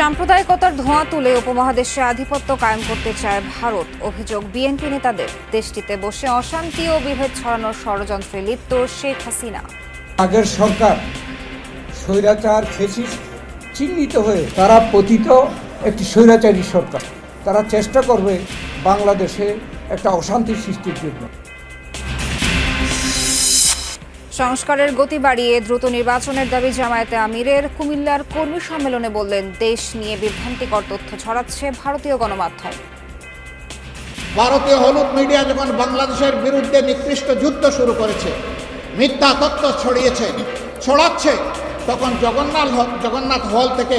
সাম্প্রদায়িকতার ধোঁয়া তুলে উপমহাদেশে আধিপত্য কায়েম করতে চায় ভারত। অভিযোগ, বিএনপি নেতাদের। দেশটিতে বসে অশান্তি ও বিভেদ ছড়ানোর ষড়যন্ত্রে লিপ্ত শেখ হাসিনা। আগের সরকার স্বৈরাচার ফেসিস চিহ্নিত হয়ে তারা পতিত একটি স্বৈরাচারী সরকার। তারা চেষ্টা করবে বাংলাদেশে একটা অশান্তি সৃষ্টির জন্য। সংস্কারের গতি বাড়িয়ে দ্রুত নির্বাচনের দাবি জামায়াতে আমিরের। কুমিল্লার কর্মী সম্মেলনে বললেন, দেশ নিয়ে বিভ্রান্তিকর তথ্য ছড়াচ্ছে ভারতীয় গণমাধ্যম। ভারতীয় হলুদ মিডিয়া যখন বাংলাদেশের বিরুদ্ধে নিকৃষ্ট যুদ্ধ শুরু করেছে, মিথ্যা তথ্য ছড়িয়েছে, ছড়াচ্ছে, তখন জগন্নাথ জগন্নাথ হল থেকে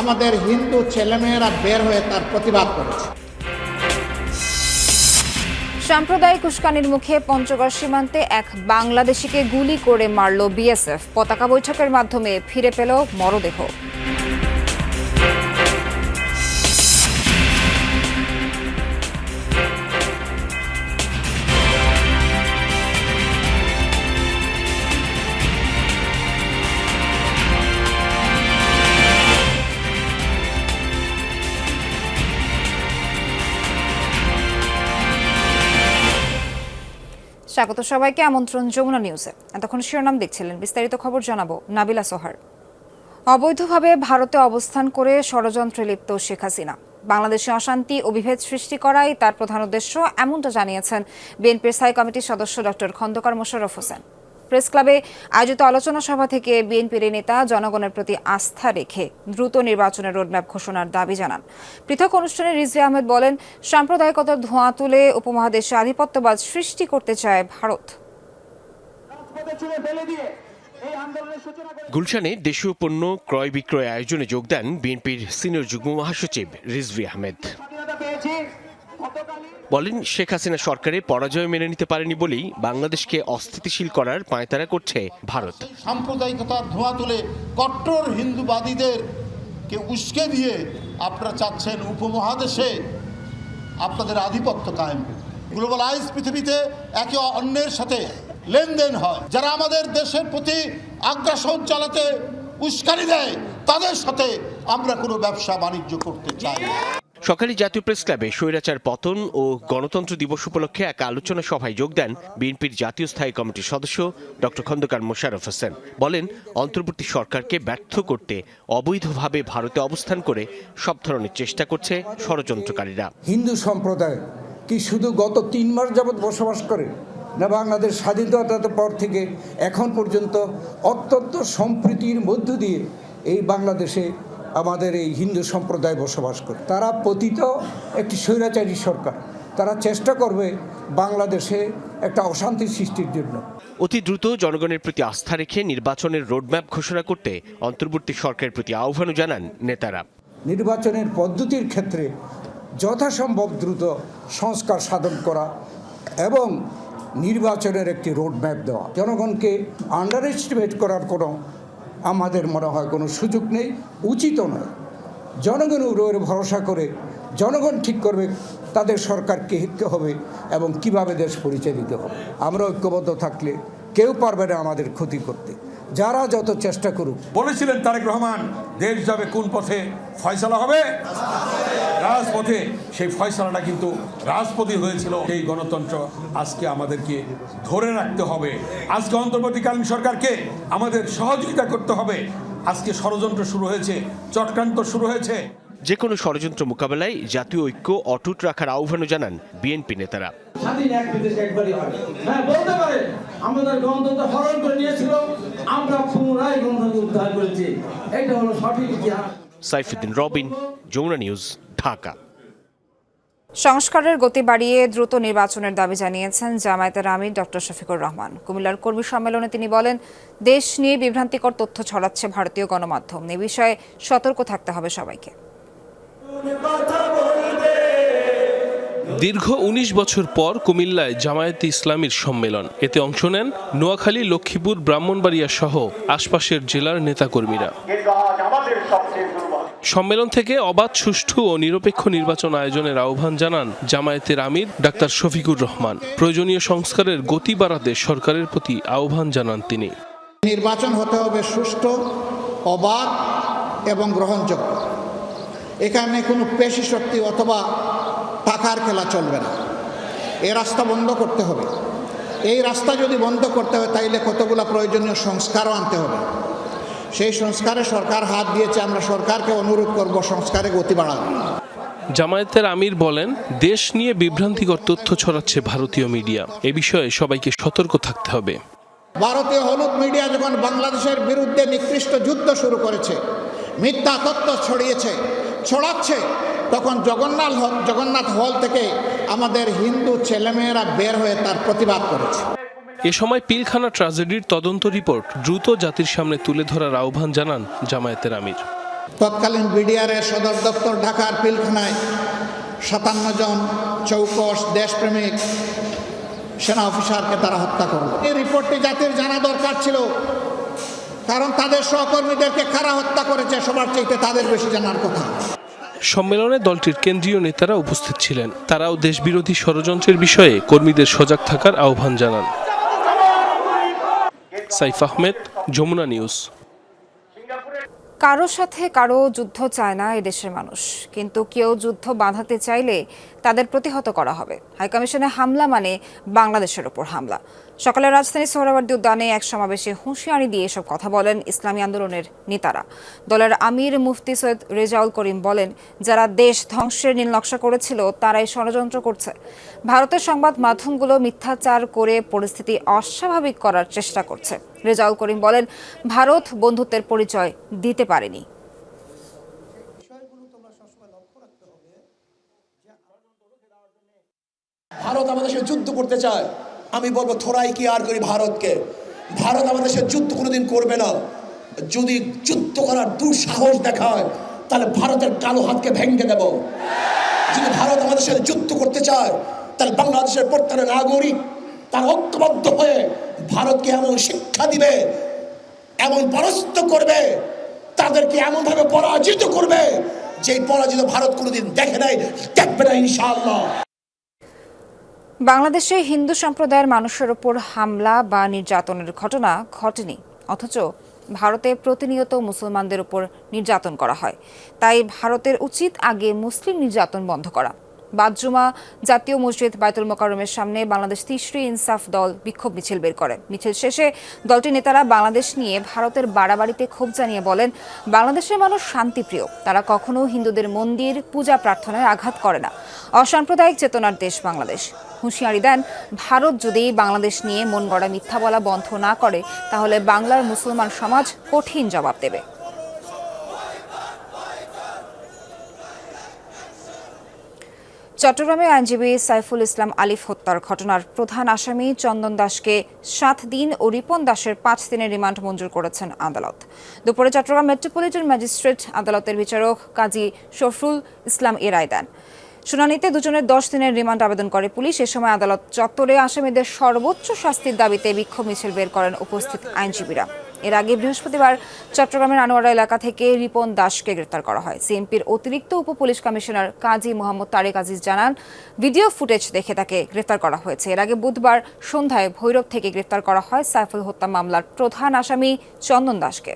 আমাদের হিন্দু ছেলেমেয়েরা বের হয়ে তার প্রতিবাদ করেছে। সাম্প্রদায়িক উস্কানির মুখে পঞ্চগড় সীমান্তে এক বাংলাদেশিকে গুলি করে মারল বিএসএফ। পতাকা বৈঠকের মাধ্যমে ফিরে পেল মরদেহ। স্বাগত সবাইকে, আমন্ত্রণ যমুনা নিউজে। এতক্ষণ শিরোনাম দেখছিলেন, বিস্তারিত খবর জানাব নাবিলা সোহার। অবৈধভাবে ভারতে অবস্থান করে ষড়যন্ত্রে লিপ্ত শেখ হাসিনা। বাংলাদেশে অশান্তি ও বিভেদ সৃষ্টি করাই তার প্রধান উদ্দেশ্য, এমনটা জানিয়েছেন বিএনপির স্থায়ী কমিটির সদস্য ডক্টর খন্দকার মোশাররফ হোসেন। প্রেস ক্লাবে আয়োজিত আলোচনা সভা থেকে বিএনপির নেতা জনগণের প্রতি আস্থা রেখে দ্রুত নির্বাচনের রোডম্যাপ ঘোষণার দাবি জানান। পৃথক অনুষ্ঠানে রিজভি আহমেদ বলেন, সাম্প্রদায়িকতার ধোঁয়া তুলে উপমহাদেশে আধিপত্যবাদ সৃষ্টি করতে চায় ভারত। গুলশানে দেশীয় পণ্য ক্রয় বিক্রয় আয়োজনে যোগ দেন বিএনপির সিনিয়র যুগ্ম মহাসচিব রিজভি আহমেদ। বলেন, শেখ হাসিনা সরকারের পরাজয় মেনে নিতে পারেনি বলেই বাংলাদেশকে অস্থিতিশীল করার পায়তারা করছে ভারত। সাম্প্রদায়িকতার ধোঁয়া তুলে কট্টর হিন্দুবাদীদেরকে উস্কে দিয়ে আপনারা চাচ্ছেন উপমহাদেশে আপনাদের আধিপত্য কায়েম। গ্লোবালাইজ পৃথিবীতে একে অন্যের সাথে লেনদেন হয়। যারা আমাদের দেশের প্রতি আগ্রাসন চালাতে উস্কানি দেয়, তাদের সাথে আমরা কোনো ব্যবসা বাণিজ্য করতে চাই। সকালে জাতীয় প্রেস ক্লাবে স্বৈরাচার পতন ও গণতন্ত্র দিবস উপলক্ষে এক আলোচনা সভায় যোগ দেন বিএনপির জাতীয় স্থায়ী কমিটির সদস্য ডক্টর খন্দকার মোশাররফ হোসেন। বলেন, অন্তর্বর্তী সরকারকে ব্যর্থ করতে অবৈধভাবে ভারতে অবস্থান করে সব ধরনের চেষ্টা করছে ষড়যন্ত্রকারীরা। হিন্দু সম্প্রদায় কি শুধু গত তিন মাস যাবৎ বসবাস করে, না বাংলাদেশ স্বাধীনতার পর থেকে এখন পর্যন্ত অত্যন্ত সম্প্রীতির মধ্য দিয়ে এই বাংলাদেশে আমাদের এই হিন্দু সম্প্রদায় বসবাস করে। তারা পতিত একটি স্বৈরাচারী সরকার। তারা চেষ্টা করবে বাংলাদেশে একটা অশান্তি সৃষ্টির জন্য। অতি দ্রুত জনগণের প্রতি আস্থা রেখে নির্বাচনের রোডম্যাপ ঘোষণা করতে অন্তর্বর্তী সরকারের প্রতি আহ্বানও জানান নেতারা। নির্বাচনের পদ্ধতির ক্ষেত্রে যথাসম্ভব দ্রুত সংস্কার সাধন করা এবং নির্বাচনের একটি রোডম্যাপ দেওয়া। জনগণকে আন্ডার এস্টিমেট করার কোনো আমাদের মনে হয় কোনো সুযোগ নেই উচিতও নয়। জনগণের উপর ভরসা করে, জনগণ ঠিক করবে, তাদের সরকারকে হিতে হবে এবং কীভাবে দেশ পরিচালিত হবে। আমরা ঐক্যবদ্ধ থাকলে কেউ পারবে না আমাদের ক্ষতি করতে। যারা যত চেষ্টা করুক। বলেছিলেন তারেক রহমান, দেশ যাবে কোন পথে, ফয়সলা হবে? রাজপথে সেই ফয়সালাটা কিন্তু রাজপথে হয়েছিল। এই গণতন্ত্র আজকে আমাদেরকে ধরে রাখতে হবে। আজকে অন্তর্বর্তীকালীন সরকারকে আমাদের সহযোগিতা করতে হবে। আজকে ষড়যন্ত্র শুরু হয়েছে চক্রান্ত শুরু হয়েছে। যে কোনো ষড়যন্ত্র মোকাবেলায় জাতীয় ঐক্য অটুট রাখার আহ্বানও জানান বিএনপি নেতারা। স্বাধীন এক বিদেশ একবারই হয়। হ্যাঁ বলতে পারে আমাদের গণতন্ত্র হরণ করে নিয়েছিল আমরা পুনরায় গণতন্ত্র উদ্ধার করেছি। এটা হলো সঠিক ইতিহাস। সাইফুদ্দিন রবিন যমুনা নিউজ। ঢাকা। সংস্কারের গতি বাড়িয়ে দ্রুত নির্বাচনের দাবি জানিয়েছেন জামায়াতের আমির ডক্টর শফিকুর রহমান। কুমিল্লার কর্মী সম্মেলনে তিনি বলেন দেশ নিয়ে বিভ্রান্তিকর তথ্য ছড়াচ্ছে ভারতীয় গণমাধ্যম। এ বিষয়ে সতর্ক থাকতে হবে সবাইকে। দীর্ঘ ১৯ বছর পর কুমিল্লায় জামায়াতে ইসলামীর সম্মেলন। এতে অংশ নেন নোয়াখালী লক্ষ্মীপুর ব্রাহ্মণবাড়িয়া সহ আশপাশের জেলার নেতাকর্মীরা। সম্মেলন থেকে অবাধ, সুষ্ঠু ও নিরপেক্ষ নির্বাচন আয়োজনের আহ্বান জানান জামায়াতের আমির ডাক্তার শফিকুর রহমান। প্রয়োজনীয় সংস্কারের গতি বাড়াতে সরকারের প্রতি আহ্বান জানান তিনি। নির্বাচন হতে হবে সুষ্ঠু, অবাধ এবং গ্রহণযোগ্য। এখানে কোনো পেশি শক্তি অথবা টাকার খেলা চলবে না। এ রাস্তা বন্ধ করতে হবে। এই রাস্তা যদি বন্ধ করতে হয়, তাইলে কতগুলো প্রয়োজনীয় সংস্কারও আনতে হবে। সেই সংস্কারে সরকার হাত দিয়েছে আমরা সরকারকে অনুরোধ করব সংস্কারে গতি বাড়ানো জামায়াতের আমির বলেন দেশ নিয়ে বিভ্রান্তিকর তথ্য ছড়াচ্ছে ভারতীয় মিডিয়া। এ বিষয়ে সবাইকে সতর্ক থাকতে হবে। ভারতীয় হলুদ মিডিয়া যখন বাংলাদেশের বিরুদ্ধে নিকৃষ্ট যুদ্ধ শুরু করেছে মিথ্যা তথ্য ছড়িয়েছে ছড়াচ্ছে তখন জগন্নাথ জগন্নাথ হল থেকে আমাদের হিন্দু ছেলেমেয়েরা বের হয়ে তার প্রতিবাদ করেছে। এ সময় পিলখানা ট্রাজেডির তদন্ত রিপোর্ট দ্রুত জাতির সামনে তুলে ধরার আহ্বান জানান জামায়াতের আমির। তৎকালীন বিডিআরের সদর দপ্তর ঢাকার পিলখানায় সাতান্ন জন চৌকস দেশপ্রেমিক সেনা অফিসারকে তারা হত্যা করল। এই রিপোর্টটি জাতির জানা দরকার ছিল কারণ তাদের সহকর্মীদেরকে কারা হত্যা করেছে সবার চাইতে তাদের বেশি জানার কথা। সম্মেলনে দলটির কেন্দ্রীয় নেতারা উপস্থিত ছিলেন। তারাও দেশবিরোধী ষড়যন্ত্রের বিষয়ে কর্মীদের সজাগ থাকার আহ্বান জানান। সাইফ আহমেদ, যমুনা নিউজ। কারও সাথে কারও যুদ্ধ চায় না এদেশের মানুষ। কিন্তু কেউ যুদ্ধ বাঁধাতে চাইলে তাদের প্রতিহত করা হবে। হাইকমিশনে হামলা মানে বাংলাদেশের ওপর হামলা। সকালে রাজধানী সোহরাওয়ার্দী উদ্যানে এক সমাবেশে হুঁশিয়ারি দিয়ে এসব কথা বলেন ইসলামী আন্দোলনের নেতারা। দলের আমির মুফতি সৈয়দ রেজাউল করিম বলেন, যারা দেশ ধ্বংসের নীল নকশা করেছিল, তারাই ষড়যন্ত্র করছে। ভারতের সংবাদ মাধ্যমগুলো মিথ্যাচার করে পরিস্থিতি অস্বাভাবিক করার চেষ্টা করছে। রেজাউল করিম বলেন, ভারত বন্ধুত্বের পরিচয় দিতে পারেনি। ভারত আমাদের সাথে যুদ্ধ করতে চায়। আমি বলব থোড়াই কি আর করি ভারতকে। ভারত আমাদের সাথে যুদ্ধ কোনোদিন করবে না। যদি যুদ্ধ করার দুঃসাহস দেখায়, তাহলে ভারতের কালো হাতকে ভেঙে দেব। যদি ভারত আমাদের সাথে যুদ্ধ করতে চায়, তাহলে বাংলাদেশের প্রত্যেক নাগরিক তার ঐক্যবদ্ধ হয়ে ভারতকে এমন শিক্ষা দিবে, এমন পরাস্ত করবে, তাদেরকে এমনভাবে পরাজিত করবে যে পরাজিত ভারত কোনোদিন দেখে নাই, দেখবে না ইনশাআল্লাহ। বাংলাদেশে হিন্দু সম্প্রদায়ের মানুষের ওপর হামলা বা নির্যাতনের ঘটনা ঘটেনি, অথচ ভারতে প্রতিনিয়ত মুসলমানদের উপর নির্যাতন করা হয়। তাই ভারতের উচিত আগে মুসলিম নির্যাতন বন্ধ করা। বাদজুমা জাতীয় মসজিদ বায়তুল মোকাররমের সামনে বাংলাদেশ তিসরি ইনসাফ দল বিক্ষোভ মিছিল বের করে। মিছিল শেষে দলটির নেতারা বাংলাদেশ নিয়ে ভারতের বাড়াবাড়িতে ক্ষোভ জানিয়ে বলেন, বাংলাদেশের মানুষ শান্তিপ্রিয়। তারা কখনো হিন্দুদের মন্দির, পূজা প্রার্থনায় আঘাত করে না। অসাম্প্রদায়িক চেতনার দেশ বাংলাদেশ। হুঁশিয়ারি দেন, ভারত যদি বাংলাদেশ নিয়ে মন গড়া মিথ্যা বলা বন্ধ না করে, তাহলে বাংলার মুসলমান সমাজ কঠিন জবাব দেবে। চট্টগ্রামে আইনজীবী সাইফুল ইসলাম আলিফ হত্যার ঘটনার প্রধান আসামি চন্দন দাসকে সাত দিন ও রিপন দাসের পাঁচ দিনের রিমান্ড মঞ্জুর করেছেন আদালত। দুপুরে চট্টগ্রাম মেট্রোপলিটন ম্যাজিস্ট্রেট আদালতের বিচারক কাজী শফরুল ইসলাম এ রায় দেন। শুনানিতে দুজনের দশ দিনের রিমান্ড আবেদন করে পুলিশ। এ সময় আদালত চত্বরে আসামিদের সর্বোচ্চ শাস্তির দাবিতে বিক্ষোভ মিছিল বের করেন উপস্থিত আইনজীবীরা। এর আগে বৃহস্পতিবার চট্টগ্রামের আনোয়ারা এলাকা থেকে রিপন দাসকে গ্রেফতার করা হয়। সিএমপির অতিরিক্ত উপ পুলিশ কমিশনার কাজী মোহাম্মদ তারেক আজিজ জানান, ভিডিও ফুটেজ দেখে তাকে গ্রেপ্তার করা হয়েছে। এর আগে বুধবার সন্ধ্যায় ভৈরব থেকে গ্রেফতার করা হয় সাইফুল হত্যা মামলার প্রধান আসামি চন্দন দাসকে।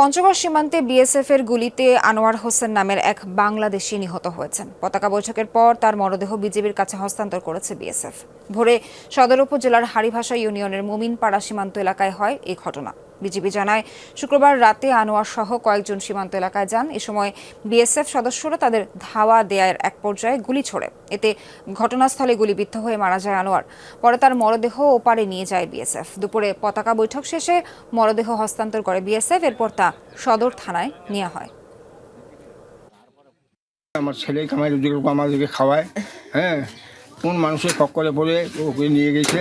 পঞ্চগড় সীমান্তে বিএসএফ এর গুলিতে আনোয়ার হোসেন নামের এক বাংলাদেশি নিহত হয়েছেন। পতাকা বৈঠকের পর তার মরদেহ বিজেপির কাছে হস্তান্তর করেছে বিএসএফ। ভোরে সদর উপজেলার হারিভাষা ইউনিয়নের মুমিনপাড়া সীমান্ত এলাকায় হয় এই ঘটনা। বিজেপি জানায়, শুক্রবার রাতে আনোয়ার সহ কয়েকজন সীমান্ত এলাকায় যান। এ সময় বিএসএফ সদস্যরা তাদের ধাওয়া দেয়ার এক পর্যায়ে গুলি ছোড়ে। এতে ঘটনাস্থলে গুলিবিদ্ধ হয়ে মারা যায় আনোয়ার। পরে তার মরদেহ ওপারে নিয়ে যায় বিএসএফ। দুপুরে পতাকা বৈঠক শেষে মরদেহ হস্তান্তর করে বিএসএফ। এরপর তা সদর থানায় নেওয়া হয়। আমার ছেলে কামাই রুজি আমাদেরকে খাওয়ায় হ্যাঁ? কোন মানুষের কক্করে পড়ে ওকে নিয়ে গেছে?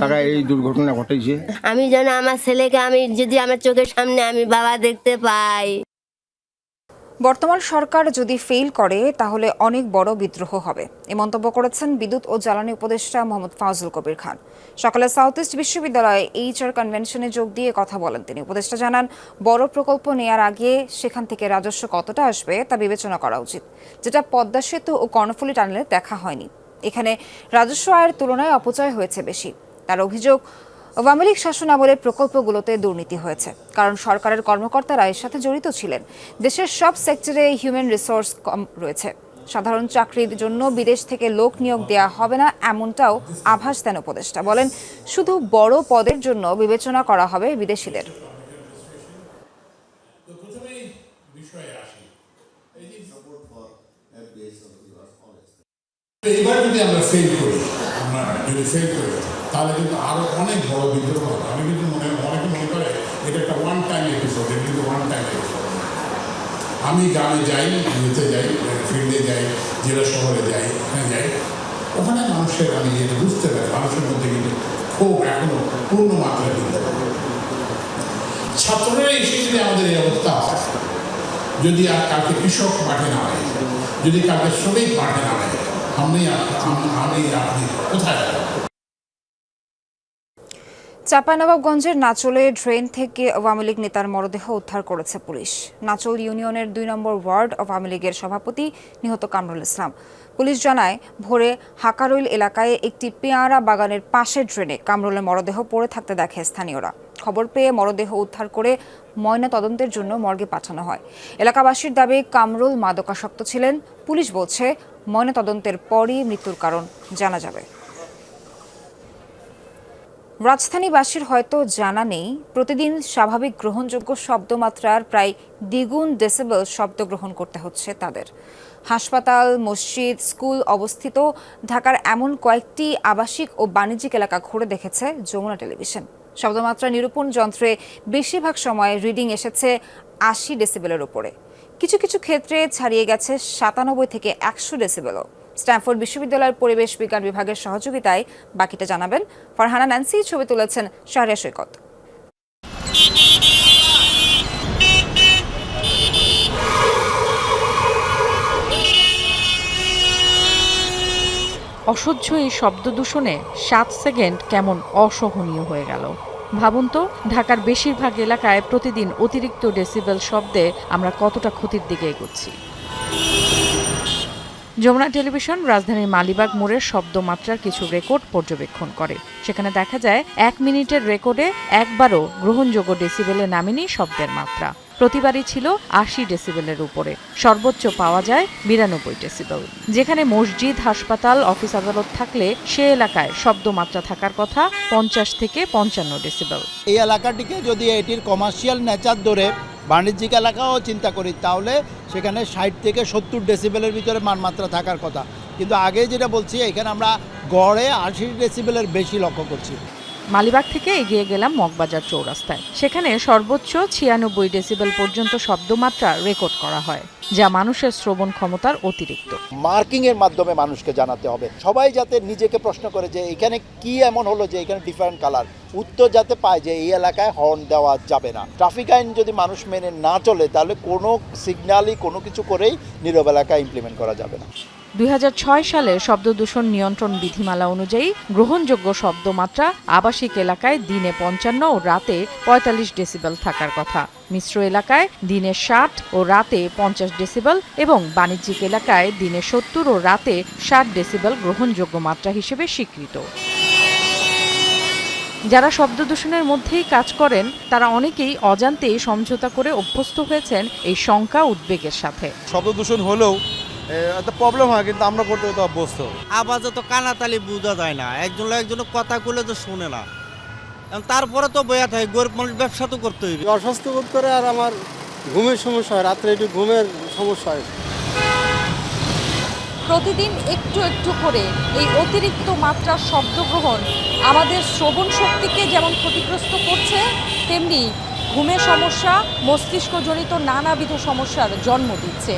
তারা এই দুর্ঘটনা ঘটেছে। আমি যেন আমার ছেলেকে আমি যদি আমার চোখের সামনে আমি বাবা দেখতে পাই। বর্তমান সরকার যদি ফেল করে তাহলে অনেক বড় বিদ্রোহ হবে। এ মন্তব্য করেছেন বিদ্যুৎ ও জ্বালানি উপদেষ্টা মোহাম্মদ ফাজল কবির খান। সকালে সাউথ ইস্ট বিশ্ববিদ্যালয়ে এইচআর কনভেনশনে যোগ দিয়ে কথা বলেন তিনি। উপদেষ্টা জানান বড় প্রকল্প নেয়ার আগে সেখান থেকে রাজস্ব কতটা আসবে তা বিবেচনা করা উচিত। যেটা পদ্মা সেতু ও কর্ণফুলী টানেলে দেখা হয়নি। এখানে রাজস্ব আয়ের তুলনায় অপচয় হয়েছে বেশি। তার অভিযোগ আওয়ামী লীগ শাসন আমলের প্রকল্পগুলোতে দুর্নীতি হয়েছে। কারণ সরকারের কর্মকর্তারা এর সাথে জড়িত ছিলেন। দেশের সব সেক্টরে হিউম্যান রিসোর্স কম রয়েছে। সাধারণ চাকরির জন্য বিদেশ থেকে লোক নিয়োগ দেওয়া হবে না এমনটাও আভাস দেন উপদেষ্টা। বলেন শুধু বড় পদের জন্য বিবেচনা করা হবে বিদেশিদের। যদি আমরা ফেল করি আমরা যদি ফেল করি তাহলে কিন্তু আরও অনেক বড় বিদ্রোহ হবে। আমি কিন্তু মনে, অনেকে মনে করে এটা একটা ওয়ান টাইম এপিসোড এটা কিন্তু ওয়ান টাইম এপিসোড আমি গ্রামে যাই ইয়েতে যাই ফিল্ডে যাই, জেলা শহরে যাই ওখানে যাই, ওখানে মানুষের, আমি যেটা বুঝতে পারি, মানুষের মধ্যে কিন্তু খুব এখনও পূর্ণ মাত্রায় কিন্তু ছাত্ররা এসে যদি আমাদের এই অবস্থা হয়, যদি আর কালকে কৃষক মাঠে না হয় যদি কালকে শ্রমিক মাঠে না হয় আম- আমি আপনি কোথায় যাব? চাঁপাইনবাবগঞ্জের নাচলে ড্রেন থেকে আওয়ামী লীগ নেতার মরদেহ উদ্ধার করেছে পুলিশ। নাচল ইউনিয়নের দুই নম্বর ওয়ার্ড আওয়ামী লীগের সভাপতি নিহত কামরুল ইসলাম। পুলিশ জানায়, ভোরে হাকারুইল এলাকায় একটি পেয়ারা বাগানের পাশের ড্রেনে কামরুলের মরদেহ পড়ে থাকতে দেখে স্থানীয়রা। খবর পেয়ে মরদেহ উদ্ধার করে ময়না তদন্তের জন্য মর্গে পাঠানো হয়। এলাকাবাসীর দাবি, কামরুল মাদকাসক্ত ছিলেন। পুলিশ বলছে ময়না তদন্তের পরই মৃত্যুর কারণ জানা যাবে। রাজধানীবাসীর হয়তো জানা নেই, প্রতিদিন স্বাভাবিক গ্রহণযোগ্য শব্দমাত্রার প্রায় দ্বিগুণ ডেসিবেল শব্দ গ্রহণ করতে হচ্ছে তাদের। হাসপাতাল, মসজিদ, স্কুল অবস্থিত ঢাকার এমন কয়েকটি আবাসিক ও বাণিজ্যিক এলাকা ঘুরে দেখেছে যমুনা টেলিভিশন। শব্দমাত্রা নিরূপণ যন্ত্রে বেশিরভাগ সময় রিডিং এসেছে আশি ডেসিবেলের ওপরে কিছু কিছু ক্ষেত্রে ছাড়িয়ে গেছে সাতানব্বই থেকে একশো ডেসিবেলও স্ট্যানফোর্ড বিশ্ববিদ্যালয়ের পরিবেশ বিজ্ঞান বিভাগের সহযোগিতায় বাকিটা জানাবেন। ফারহানা ন্যান্সি ছবি তুলেছেন শাহরিয়া সৈকত। অসহ্য এই শব্দ দূষণে সাত সেকেন্ড কেমন অসহনীয় হয়ে গেল। ভাবুন তো, ঢাকার বেশিরভাগ এলাকায় প্রতিদিন অতিরিক্ত ডেসিবেল শব্দে আমরা কতটা ক্ষতির দিকে এগোচ্ছি। যমুনা টেলিভিশন রাজধানীর মালিবাগ মোড়ের শব্দমাত্রার কিছু রেকর্ড পর্যবেক্ষণ করে। সেখানে দেখা যায়, এক মিনিটের রেকর্ডে একবারও গ্রহণযোগ্য ডেসিবেলে নামেনি শব্দের মাত্রা। প্রতিবারই ছিল আশি ডেসিবেলের উপরে। সর্বোচ্চ পাওয়া যায় বিরানব্বই ডেসিবেল। যেখানে মসজিদ, হাসপাতাল, অফিস আদালত থাকলে সে এলাকায় শব্দমাত্রা থাকার কথা পঞ্চাশ থেকে পঞ্চান্ন ডেসিবেল। এই এলাকাটিকে যদি এটির কমার্শিয়াল নেচার ধরে বাণিজ্যিক এলাকাও চিন্তা করি। তাহলে সেখানে ষাট থেকে সত্তর ডেসিবেলের ভিতরে মানমাত্রা থাকার কথা। কিন্তু আগে যেটা বলছি, এখানে আমরা গড়ে আশি ডেসিবেলের বেশি লক্ষ্য করছি। মালিবাগ থেকে এগিয়ে গেলাম মগবাজার চৌরাস্তায়। সেখানে সর্বোচ্চ ছিয়ানব্বই ডেসিবেল পর্যন্ত শব্দমাত্রা রেকর্ড করা হয়, যা মানুষের শ্রবণ ক্ষমতার অতিরিক্ত। মার্কিং এর মাধ্যমে মানুষকে জানাতে হবে। সবাই যাতে নিজেকে প্রশ্ন করে যে এখানে কি এমন হলো যে এখানে ডিফারেন্ট কালার উত্তর যাতে পায় যে এই এলাকায় হর্ন দেওয়া যাবে না। ট্রাফিক আইন যদি মানুষ মেনে না চলে, তাহলে কোনো সিগন্যালই কোনো কিছু করেই নীরব এলাকায় ইমপ্লিমেন্ট করা যাবে না। দুই সালে শব্দ দূষণ নিয়ন্ত্রণ বিধিমালা অনুযায়ী গ্রহণযোগ্য শব্দমাত্রা আবাসিক এলাকায় দিনে পঞ্চান্ন ও রাতে পঁয়তাল্লিশ ডেসিবেল থাকার কথা। মিশ্র এলাকায় দিনে ষাট ও রাতে পঞ্চাশ ডেসিবেল এবং বাণিজ্যিক এলাকায় দিনে সত্তর ও রাতে ষাট ডেসিবেল গ্রহণযোগ্য মাত্রা হিসেবে স্বীকৃত। যারা শব্দ দূষণের মধ্যেই কাজ করেন, তারা অনেকেই অজান্তেই সমঝোতা করে অভ্যস্ত হয়েছেন এই শঙ্কা উদ্বেগের সাথে। শব্দ দূষণ হলেও একটা প্রবলেম হয় কিন্তু আমরা করতে তো অভ্যস্ত। তো কানাতালি বোঝা যায় না। একজন একজন কথা কইলে তো শুনে না। এখন তারপরে তো বয়া থাকে গরিব মানুষ ব্যবসা তো করতে হইবে অস্বাস্থ্য বোধ করে আর আমার ঘুমের সমস্যা হয় রাত্রে একটু ঘুমের সমস্যা হয়। প্রতিদিন একটু একটু করে এই অতিরিক্ত মাত্রার শব্দ গ্রহণ আমাদের শ্রবণ শক্তিকে যেমন ক্ষতিগ্রস্ত করছে তেমনি ঘুমের সমস্যা মস্তিষ্কজনিত নানাবিধ সমস্যার জন্ম দিচ্ছে।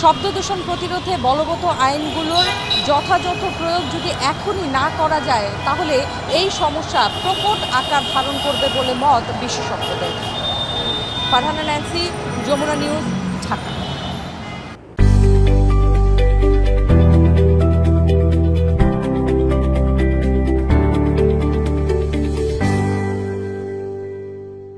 শব্দ দূষণ প্রতিরোধে বলবৎ আইনগুলোর যথাযথ প্রয়োগ যদি এখনই না করা যায়, তাহলে এই সমস্যা প্রকট আকার ধারণ করবে বলে মত বিশেষজ্ঞদের। Farhana Nancy, Jamuna news, Dhaka.